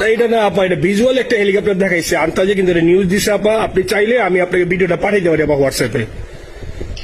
না এটা না আপা এটা ভিজুয়াল একটা হেলিকপ্টার দেখাইছে। আন্তাজে কিন্তু এটা নিউজ দিছে আপা। আপনি চাইলে আমি আপনাকে ভিডিওটা পাঠিয়ে দেবো হোয়াটসঅ্যাপে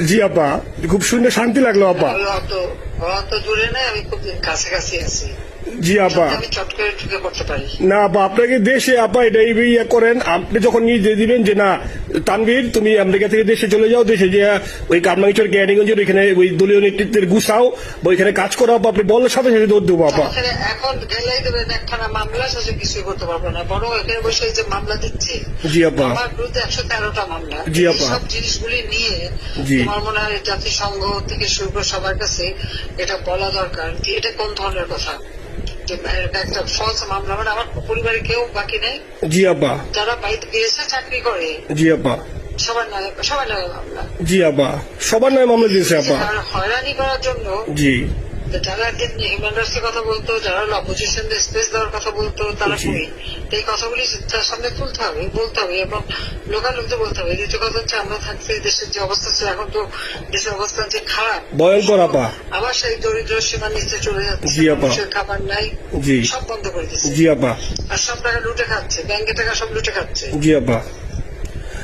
জি, আপা। খুব শুনে শান্তি লাগল, আপা। অত অত দূরে নাই, আমি খুব কাছাকাছি আছি। জি আপা। আমি চট করে ঢুকে পড়তে পারি না আপা আপনাকে দেশে আপা এটা ইয়ে করেন আপনি যখন নিয়ে দিবেন যে না তানভীর তুমি আমেরিকা থেকে দেশে চলে যাও দেশে যে ওই কারমাঙ্গিচর ক্যানিগঞ্জের ওইখানে ওই দলীয় নেতৃত্বের গুছাও বা ওইখানে কাজ করো আপা আপনি বলার সাথে সাথে দৌড় দেবো আপা। এখন গেলেই দেবেন একখানা মামলা শেষে কিছুই করতে পারব না বরং এখানে বসে যে মামলা দিচ্ছে জি আপা। আমার বিরুদ্ধে একশো তেরোটা মামলা। জি আপা। সব জিনিসগুলি নিয়ে জি। তোমার মনে হয় জাতিসংঘ থেকে শুরু করে সবার কাছে এটা বলা দরকার এটা কোন ধরনের কথা? মানে আমার পরিবারে কেউ বাকি নেই। জি আব্বা। যারা বাইরে দিয়েছে চাকরি করে জি আব্বা। সবার নামে সবার নামে মামলা। জি আব্বা। সবার নয় মামলা দিয়েছে আর হয়রানি করার জন্য জি। যারা হিউম্যান রাইটস এর কথা বলতো যারা অপোজিশন স্পেস দেওয়ার কথা বলতো তারা। কই? এই কথাগুলি সামনে তুলতে হবে বলতে হবে এবং লোকাল লোকদের বলতে হবে। দ্বিতীয় কথা হচ্ছে আমরা থাকতে দেশের যে অবস্থা ছিল এখন তো দেশের অবস্থা যে খারাপ ভয়ঙ্কর আপা। আবার সেই দরিদ্র সীমার নিচে চলে যাচ্ছে খাবার নাই সব বন্ধ করে দিচ্ছে। জি আপা। আর সব টাকা লুটে খাচ্ছে ব্যাংকে টাকা সব লুটে খাচ্ছে। জি আপা।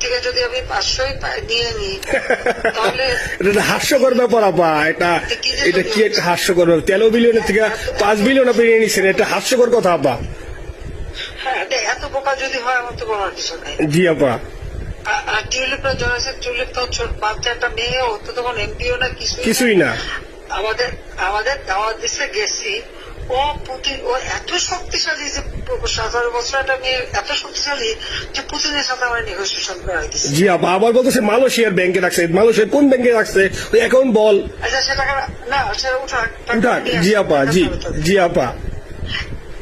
থেকে যদি আমি পাঁচশোই নিয়ে নিই তাহলে এটা হাস্যকর ব্যাপার আপা। এটা এটা কি একটা হাস্যকর? ব্যাপার তেরো বিলিয়নের থেকে পাঁচ বিলিয়ন আপনি নিয়ে নিচ্ছেন এটা হাস্যকর কথা আপা। হ্যাঁ এত বোকা যদি হয় আমার তো বলার কিছু নাই। জি আপা। আর- টিউলিপরা টিউলিপ তো ছোট বাচ্চা একটা মেয়ে ও তো তখন এমপিও না কিছুই না। আমাদের আমাদের দাওয়াত দিচ্ছে গেছি। ও এত শক্তিশালী যে সতেরো বছর একটা মেয়ে এত শক্তিশালী যে পুতিনের সাথে আমার নেগোসিয়েশন করা দিচ্ছে জি আপা আবার বলতেছে মালয়েশিয়ার ব্যাংকে রাখছে। মালয়েশিয়ার কোন ব্যাংকে রাখছে? ওই অ্যাকাউন্ট বল। আচ্ছা সে টাকা না সেটা উঠাক উঠাক। জি আপা জি। জি আপা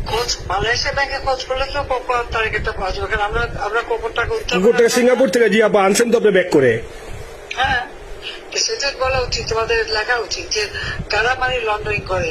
খোঁজ মালয়েশিয়া ব্যাংকে খোঁজ করলে তো কখন তারিখটা পাওয়া যাবে আমরা আমরা কখন টাকা উত্তর সিঙ্গাপুর থেকে? জি আপা আনছেন তো আপনি ব্যাক করে। হ্যাঁ সেটা বলা উচিত তোমাদের লেখা উচিত যে কারা মানি লন্ডারিং করে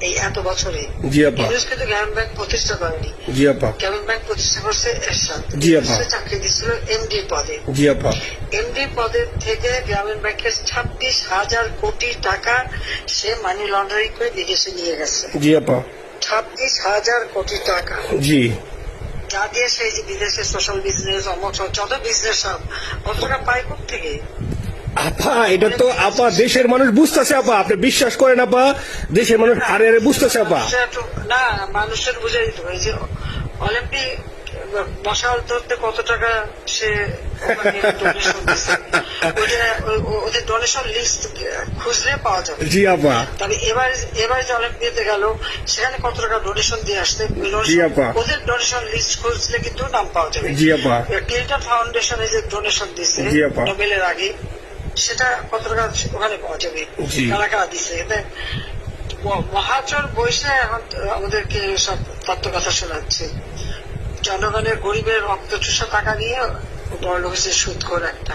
এই এত বছরে জি আপা। কিন্তু গ্রামীণ ব্যাংক প্রতিষ্ঠা করেনি। জি আপা। গ্রামীণ ব্যাংক প্রতিষ্ঠা করছে এরশাদ। জি, আপা। চাকরি দিচ্ছিল এমডি পদে। জি আপা। এমডি পদের থেকে গ্রামীণ ব্যাংকের ছাব্বিশ হাজার কোটি টাকা সে মানি লন্ডারিং করে বিদেশে নিয়ে গেছে। জি আপা। ছাব্বিশ হাজার কোটি টাকা। জি। যা দিয়ে সেই যে বিদেশে সোশ্যাল বিজনেস সব যত বিজনেস সব অত টাকা পায় থেকে আপা এটা তো আপা দেশের মানুষ বুঝতেছে আপা। আপনি বিশ্বাস করেন আপা দেশের মানুষ হারে হারে বুঝতেছে আপা। না মানুষের বুঝে দিতে হবে। যে অলিম্পিক মশাল ধরতে কত টাকা সে ওদের ডোনেশন লিস্ট খুঁজলে পাওয়া যাবে। জি আপা। তবে এবার এবার যে অলিম্পিয়াতে গেল সেখানে কত টাকা ডোনেশন দিয়ে আসতে জি, আপা। ওদের ডোনেশন লিস্ট খুঁজলে কিন্তু নাম পাওয়া যাবে। জি আপা। ক্লিন্টন ফাউন্ডেশনে যে ডোনেশন আপা। নোবেলের আগে। সেটা কতটা ওখানে পাওয়া যাবে। কারা কারা দিছে? এতে ম- মহাচর বৈশে এখন আমাদেরকে সব তত্ত্ব কথা শোনাচ্ছে। জনগণের গরিবের রক্ত চুষা টাকা নিয়ে বড় লোক সুদ করে একটা।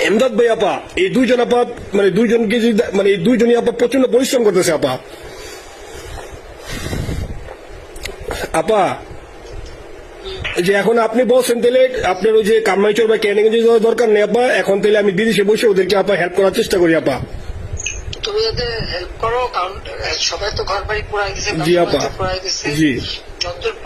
এমদাদ ভাই আপা এই দুইজন আপা মানে দুইজনকে মানে এই দুইজনই আপা প্রচণ্ড পরিশ্রম করতেছে আপা আপা যে এখন আপনি বলছেন তাহলে আপনার ওই যে কামাইচর বা ক্যানিং যাওয়ার দরকার নেই আপা এখন তাহলে আমি বিদেশে বসে ওদেরকে আপা হেল্প করার চেষ্টা করি আপা তুমি হেল্প করো কারণ সবাই তো ঘর বাড়ি পুরাই দিছে জি, আপা। পুরাই দিছে জি। যতদূর